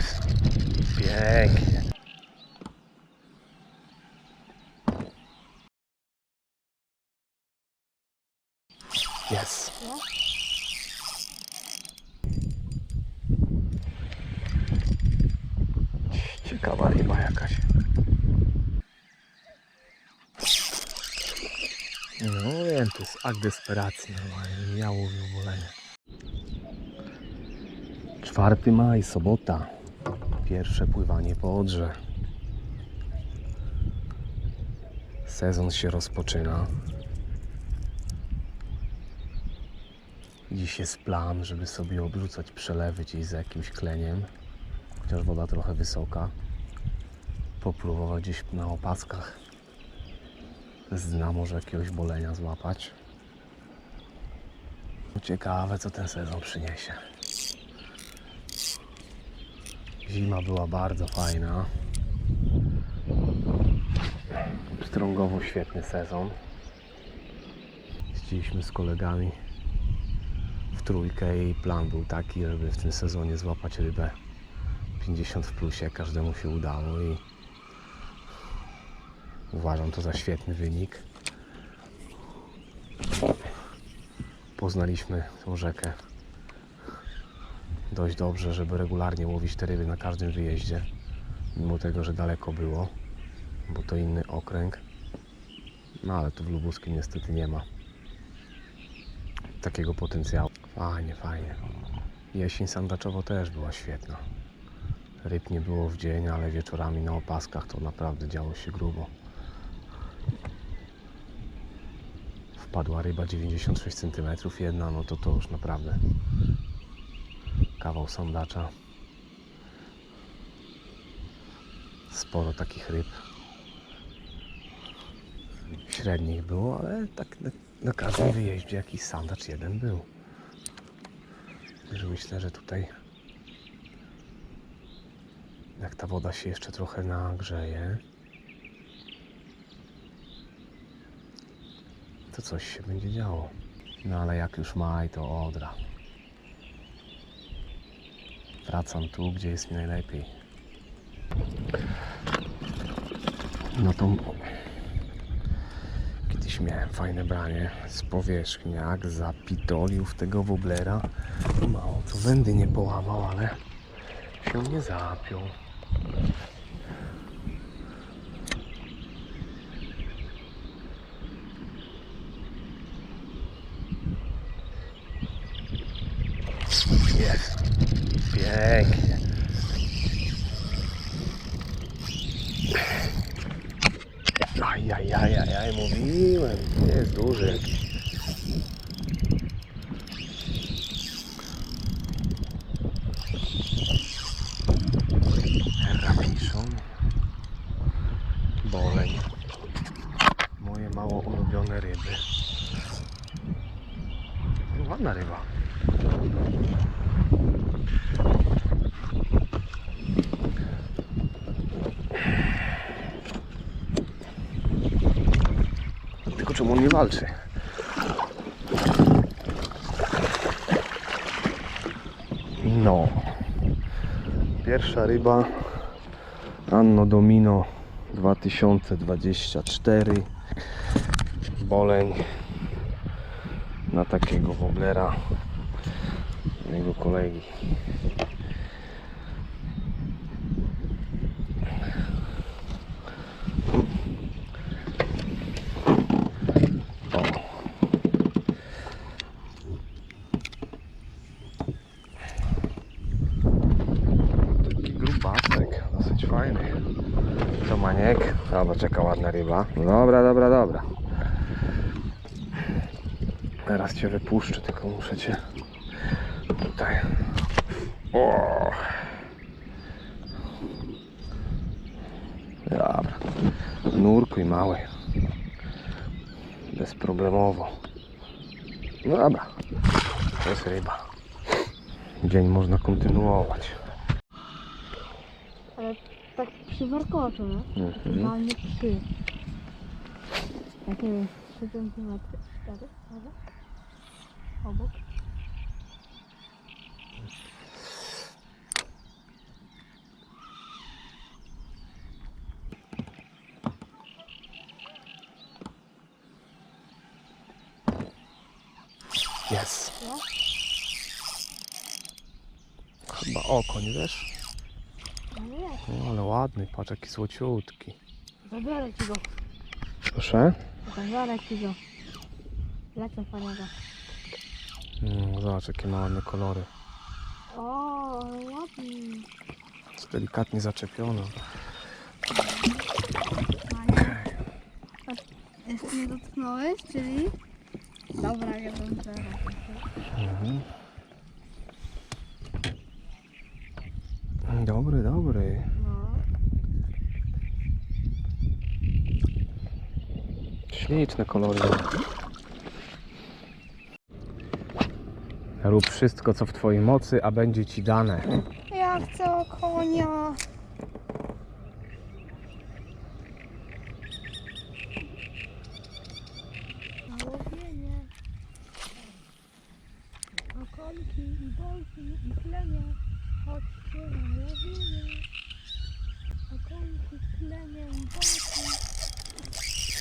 Jest. Pięknie. Jest. Ciekawa ryba jakaś. No wiem, to jest akt desperacji. Ja łowię wolenie. 4 maj, sobota. Pierwsze pływanie po Odrze. Sezon się rozpoczyna. Dziś jest plan, żeby sobie obrzucać przelewy gdzieś za jakimś kleniem. Chociaż woda trochę wysoka. Popróbować gdzieś na opaskach z dna może jakiegoś bolenia złapać. Ciekawe co ten sezon przyniesie. Zima była bardzo fajna. Strągowo świetny sezon. Chcieliśmy z kolegami w trójkę i plan był taki, żeby w tym sezonie złapać rybę 50 w plusie. Każdemu się udało i uważam to za świetny wynik. Poznaliśmy tą rzekę dość dobrze, żeby regularnie łowić te ryby na każdym wyjeździe, mimo tego, że daleko było, bo to inny okręg. No ale tu w Lubuskim niestety nie ma takiego potencjału. Fajnie, fajnie. Jesień sandaczowo też była świetna. Ryb nie było w dzień, ale wieczorami na opaskach to naprawdę działo się grubo. Wpadła ryba 96 cm jedna, no to to już naprawdę kawał sandacza. Sporo takich ryb. Średnich było, ale tak na, na każdym wyjeździe jakiś sandacz jeden był. Także myślę, że tutaj jak ta woda się jeszcze trochę nagrzeje, to coś się będzie działo. No ale jak już maj, to odra. Wracam tu, gdzie jest mi najlepiej. No to kiedyś miałem fajne branie z powierzchni, jak zapitolił w tego woblera. Mało co wędy nie połamał, ale się nie zapiął. Jest. Pięknie. Ajajajajaj, mówiłem, jest duży jakiś. Rapiszon. Boleń. Moje mało ulubione ryby. Ładna ryba. Tylko czemu on nie walczy? No. Pierwsza ryba Anno Domino 2024 Boleń na takiego woblera jego kolegi. O. Taki grubasek, dosyć fajny. Co Dobra, czeka ładna ryba. Dobra, dobra, dobra. Teraz cię wypuszczę, tylko muszę cię tutaj. O! Dobra. Nurkuj mały. Bezproblemowo. Dobra. To jest ryba. Dzień można kontynuować. Mhm. trzy warkocze, no. Mhm. trzy. Takie 3 cm, 4 może? Obok. Jest. Chyba oko, nie wiesz? No No, ale ładny, patrz jaki złociutki. zabiorę ci go. Proszę? Zabiorę ci go. Lecę po niego. Mm, zobacz jakie ma ładne kolory. O, ładny. Jest delikatnie zaczepione. Jeszcze nie dotknąłeś, czyli? Dobra, ja bym teraz. Mhm. Dobry, dobry. No. Śliczne kolory. Rób wszystko, co w Twojej mocy, a będzie Ci dane. Ja chcę konia. Na łowienie. Okolki i bolki i plenie. Chodźcie na łowienie. Okolki, plenie i bolki.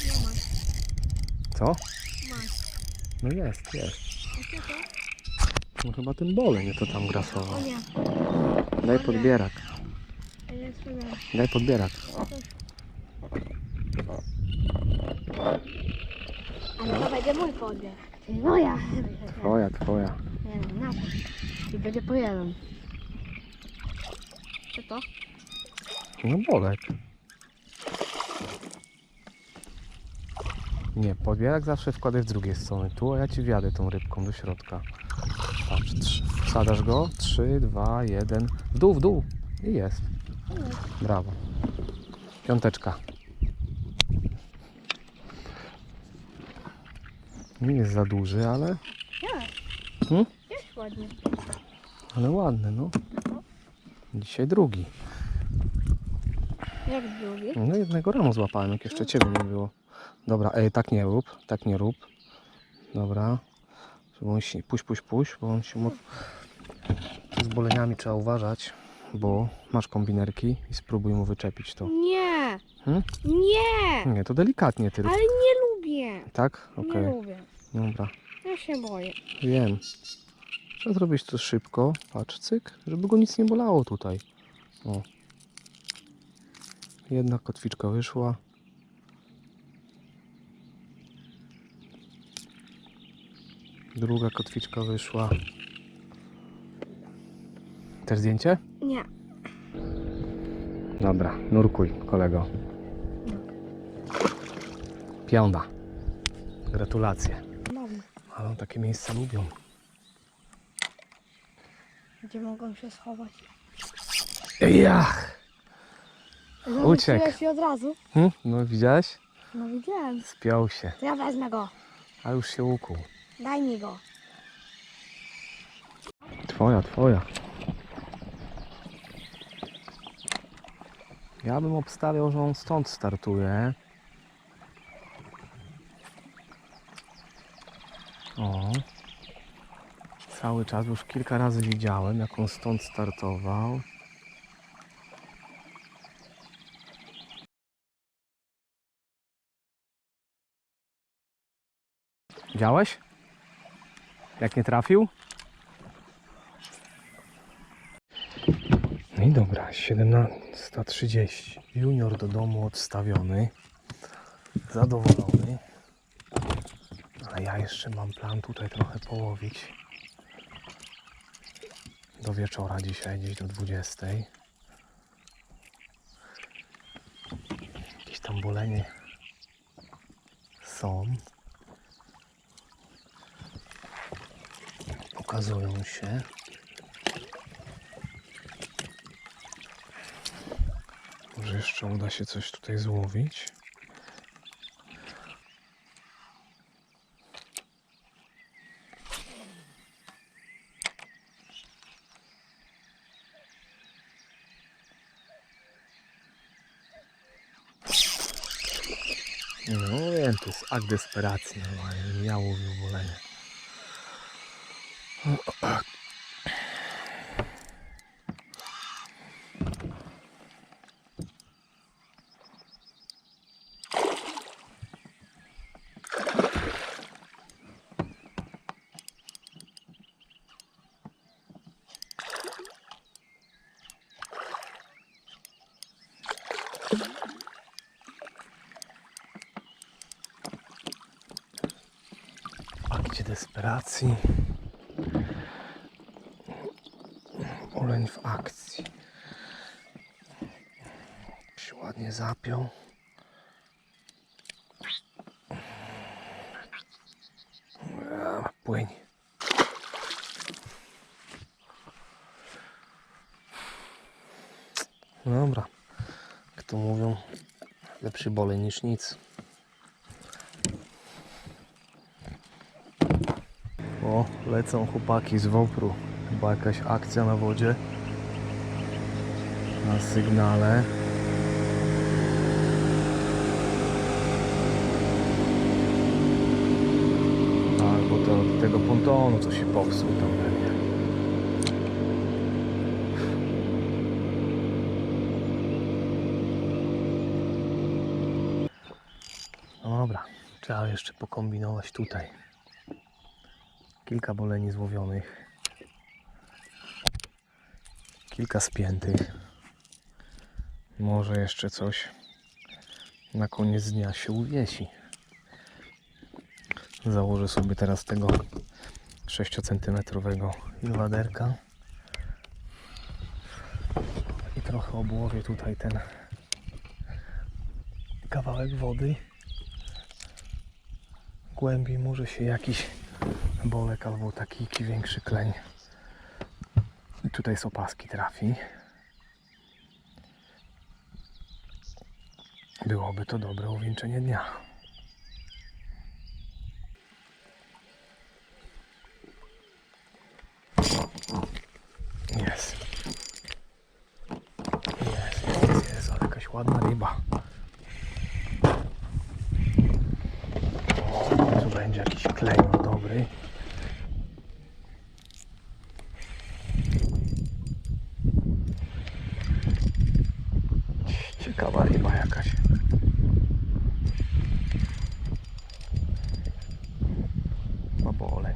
No masz, Co? masz. No jest, jest. A co to? No chyba ten bole nie to tam O grasował. nie, Daj podbierak. Daj podbierak. Ale to będzie mój podbieg. Moja. Twoja, twoja. Nie wiem, na to. I będzie po jeden. Co to? No bolek. Nie, podbierak zawsze wkładaj z drugiej strony. Tu, a ja ci wjadę tą rybką do środka. Patrz, trzy, wsadasz go. Trzy, dwa, jeden. W dół, w dół. I jest. Brawo. Piąteczka. Nie jest za duży, ale, Nie. Hmm? Jest ładnie. ale ładny, no. Dzisiaj drugi. Jak drugi? No jednego ramu złapałem, jak jeszcze ciebie nie było. Dobra, ej, tak nie rób, tak nie rób. Dobra. Żeby on się, puść, puść, puść, bo on się. Z boleniami trzeba uważać, bo masz kombinerki i spróbuj mu wyczepić to. Nie. Hmm? Nie. Nie, to delikatnie ty rób. Ale nie lubię. Tak? Okej, Nie lubię. dobra. Ja się boję. Wiem. Trzeba zrobić to szybko. Patrz, cyk, żeby go nic nie bolało tutaj. O. Jedna kotwiczka wyszła. Druga kotwiczka wyszła. Też zdjęcie? Nie. Dobra, nurkuj, kolego. Piąda. Gratulacje. Mam. Ale takie miejsca lubią. Gdzie mogą się schować? Jach! Uciekł. Się od razu? Hm? No widziałeś? No widziałem. Spiął się, To ja wezmę go. a już się ukuł. Daj mi go. Twoja, twoja. Ja bym obstawiał, że on stąd startuje. O. Cały czas już kilka razy widziałem, jak on stąd startował. Widziałeś? Jak nie trafił? No i dobra, 17.30. Junior do domu odstawiony. Zadowolony. A ja jeszcze mam plan tutaj trochę połowić. Do wieczora dzisiaj, gdzieś do 20. Jakieś tam bolenie są. Pokazują się. Może jeszcze uda się coś tutaj złowić. No wiem, to jest akt desperacji normalnie. Ja łowił bolenie akcie desperacji. Oleń w akcji. Się ładnie zapiął. Płyń. Dobra. Jak to mówią, lepszy bole niż nic. O, lecą chłopaki z Wopru. Chyba jakaś akcja na wodzie. Na sygnale. Albo to od tego pontonu, co się popsuł tam pewnie. No dobra, trzeba jeszcze pokombinować tutaj. Kilka boleni złowionych. Kilka spiętych. Może jeszcze coś na koniec dnia się uwiesi. Założę sobie teraz tego 6 cm inwaderka i trochę obłowię tutaj ten kawałek wody. Głębiej może się jakiś bolek albo taki większy kleń. Tutaj z opaski trafi. Byłoby to dobre uwieńczenie dnia. Jest. Jest, jest, jest, ale jakaś ładna ryba. O, tu będzie jakiś klejnot dobry. Ciekawa ryba jakaś. Albo oleń.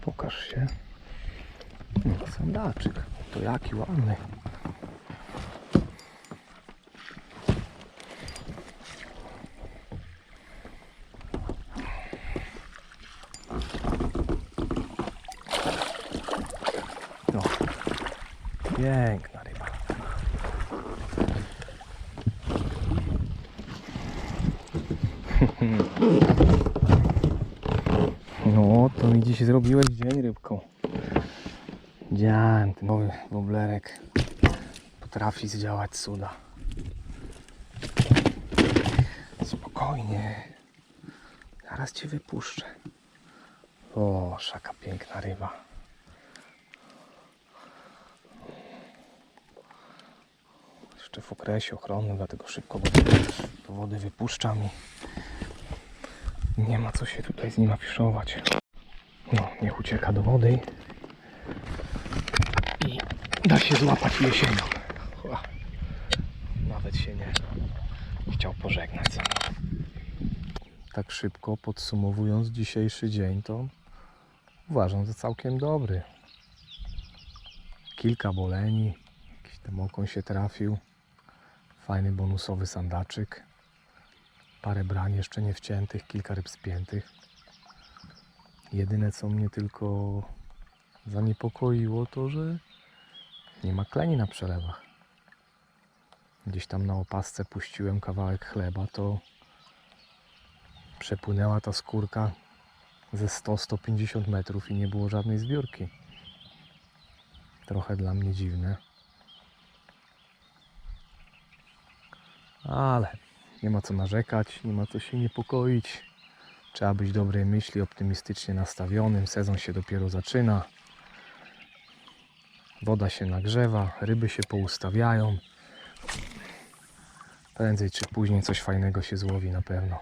Pokaż się. No, sandaczyk. To jaki ładny. No. Piękna ryba. No, to mi dziś zrobiłeś. Dzień, ten nowy woblerek potrafi zdziałać cuda. Spokojnie. Zaraz cię wypuszczę. O, szaka piękna ryba. Jeszcze w okresie ochronnym, dlatego szybko do wody wypuszczam i nie ma co się tutaj z nim afiszować. No, niech ucieka do wody da się złapać jesienią. Nawet się nie chciał pożegnać. Tak szybko podsumowując dzisiejszy dzień, to uważam za całkiem dobry. Kilka boleni, jakiś tam okon się trafił, fajny bonusowy sandaczyk, parę brań jeszcze nie wciętych, kilka ryb spiętych. Jedyne co mnie tylko zaniepokoiło to, że nie ma kleni na przelewach. Gdzieś tam na opasce puściłem kawałek chleba, to przepłynęła ta skórka ze 100-150 metrów i nie było żadnej zbiórki. Trochę dla mnie dziwne. Ale nie ma co narzekać, nie ma co się niepokoić. Trzeba być dobrej myśli, optymistycznie nastawionym. Sezon się dopiero zaczyna. Woda się nagrzewa, ryby się poustawiają. Prędzej czy później coś fajnego się złowi na pewno.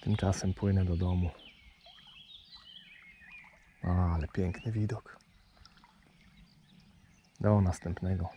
Tymczasem płynę do domu. Ale piękny widok. Do następnego.